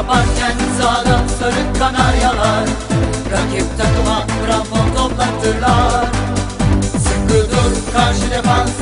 Yaparken sahada sarı kanaryalar. Rakip takıma krampon toplatırlar. Sıkı dur karşı defans